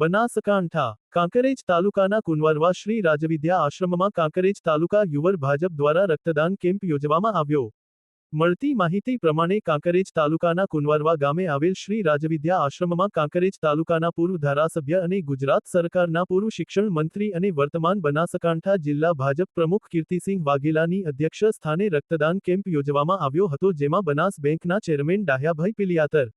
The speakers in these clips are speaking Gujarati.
બનાસકાંઠા કાંકરેજ તાલુકાના કુંવરવા શ્રી રાજવિદ્યા આશ્રમમાં કાંકરેજ તાલુકા યુવર ભાજપ દ્વારા રક્તદાન કેમ્પ યોજવામાં આવ્યો. મળતી માહિતી પ્રમાણે કાંકરેજ તાલુકાના કુંવરવા ગામે આવેલ શ્રી રાજવિદ્યા આશ્રમમાં કાંકરેજ તાલુકાના પૂર્વ ધારાસભ્ય અને ગુજરાત સરકારના પૂર્વ શિક્ષણ મંત્રી અને વર્તમાન બનાસકાંઠા જિલ્લા ભાજપ પ્રમુખ કીર્તિસિંહ વાઘેલાની અધ્યક્ષ સ્થાને રક્તદાન કેમ્પ યોજવામાં આવ્યો હતો, જેમાં બનાસ બેંકના ચેરમેન ડાહ્યાભાઈ પિલિયાતર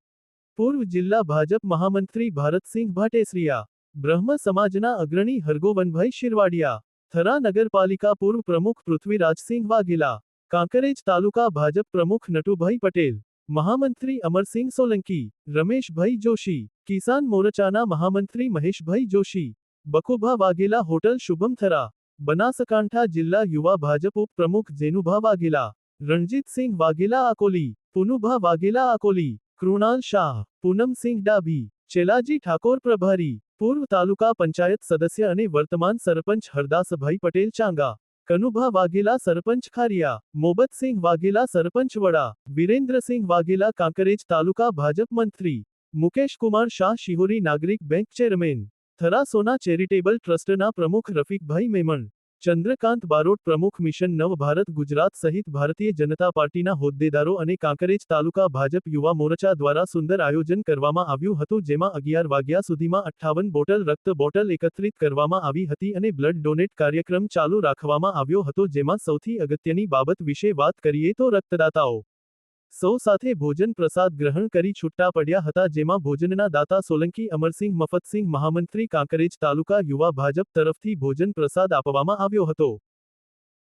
પૂર્વ જિલ્લા ભાજપ મહામંત્રી ભારતસિંહ ભાટેસરિયા બ્રહ્મ સમાજના અગ્રણી હરગોવનભાઈ શિરવાડિયા થરા નગરપાલિકા પૂર્વ પ્રમુખ પૃથ્વીરાજસિંહ વાઘેલા કાંકરેજ તાલુકા ભાજપ પ્રમુખ નટુભાઈ પટેલ મહામંત્રી અમરસિંહ સોલંકી રમેશભાઈ જોશી કિસાન મોરચાના મહામંત્રી મહેશભાઈ જોશી બકુભા વાઘેલા હોટલ શુભમ થરા બનાસકાંઠા જિલ્લા યુવા ભાજપ ઉપપ્રમુખ જેનુભા વાઘેલા રણજીતસિંહ વાઘેલા આકોલી પુનુભા વાઘેલા આકોલી કૃણાલ શાહ પૂનમસિંહ ડાભી ચેલાજી ઠાકોર પ્રભારી પૂર્વ તાલુકા પંચાયત સદસ્ય અને વર્તમાન સરપંચ હરદાસભાઈ પટેલ ચાંગા કનુભા વાઘેલા સરપંચ ખારિયા મોબતસિંહ વાઘેલા સરપંચ વડા વિરેન્દ્રસિંહ વાઘેલા કાંકરેજ તાલુકા ભાજપ મંત્રી Mukesh Kumar Shah Shihori Nagarik bank chairman Thara Sona charitable ટ્રસ્ટના પ્રમુખ રફીકભાઈ મેમણ ચંદ્રકાંત બારોટ પ્રમુખ મિશન નવ ભારત ગુજરાત સહિત ભારતીય જનતા પાર્ટીના હોદ્દેદારો અને કાંકરેજ તાલુકા ભાજપ યુવા મોરચા દ્વારા સુંદર આયોજન કરવામાં આવ્યું હતું, જેમાં અગિયાર વાગ્યા સુધીમાં અઠ્ઠાવન બોટલ રક્ત બોટલ એકત્રિત કરવામાં આવી હતી અને બ્લડ ડોનેટ કાર્યક્રમ ચાલુ રાખવામાં આવ્યો હતો, જેમાં સૌથી અગત્યની બાબત વિશે વાત કરીએ તો રક્તદાતાઓ સૌ સાથે ભોજન પ્રસાદ ગ્રહણ કરી છૂટા પડ્યા હતા, જેમાં ભોજનના દાતા સોલંકી, અમરસિંહ, મફતસિંહ, મહામંત્રી, કાંકરેજ તાલુકા યુવા ભાજપ તરફથી ભોજન પ્રસાદ આપવામાં આવ્યો હતો.